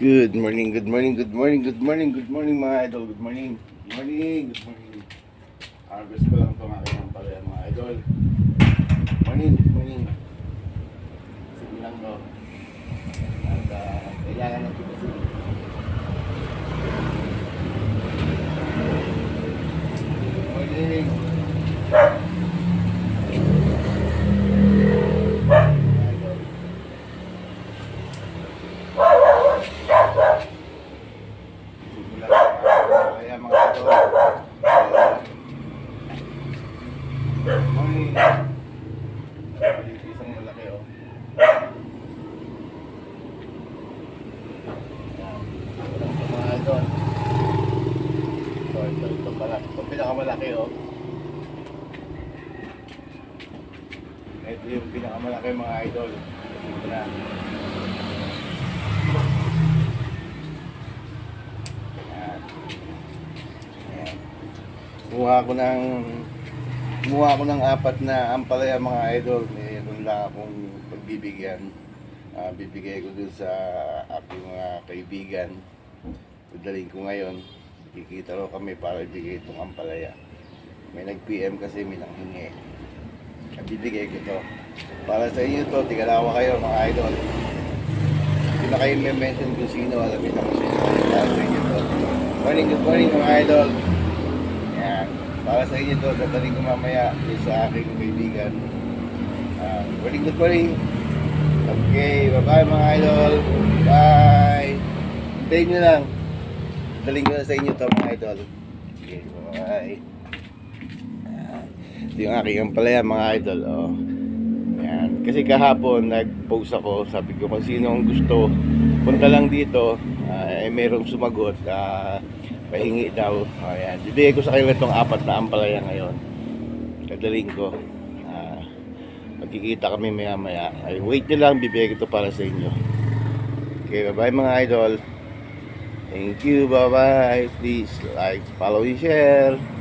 Good morning, good morning, good morning, good morning, good morning mga idol. Good morning, good morning, good morning. Harvest ko lang aking ang pala mga idol. Good morning, good morning. Sige lang to. At uh, kailangan natin kasi. Good morning. Mga idol. Simula kaya mga ito. Morning. Dito isang malaki oh. Yan. Ito mga ito. Ito, ito, ito pinakamalaki oh. Ito yung pinakamalaki mga idol. Ito na. Yan. Yan. Kumuha ko ng kumuha ko ng apat na ampalaya mga idol. Mayroon lang akong pagbibigyan. Ah, bibigay ko dun sa aking mga kaibigan. Dadaling ko ngayon. Kikita ro kami para ibigay itong ampalaya. May nag-PM kasi may nanghingi. Kaya Bibigay ko to. Para sa inyo to, tigalawa kayo mga idol. Hindi na kayo may mention kung sino, alam niyo kung sino. Para sa inyo to. Morning, good morning mga idol. Yan. Para sa inyo to, dadaling ko mamaya doon sa aking kaibigan. Uh, morning, good morning. Okay, bye-bye mga idol. Bye. Hintayin nyo lang. Daling ko sa inyo to mga idol. Okay, bye. Ito yung aking ampalaya mga idol. Oh. Yan. Kasi kahapon nag-post ako, sabi ko kung sino ang gusto, punta lang dito, ah, eh merong sumagot, ah, pahingi daw. Ayan. Bibigay ko sa kanila itong apat na ampalaya ngayon. Kadaling ko. Ah, magkikita kami maya maya. Ay, wait nyo lang, bibigay ko ito para sa inyo. Okay, bye-bye mga idol. Thank you, bye-bye. Please like, follow, and share.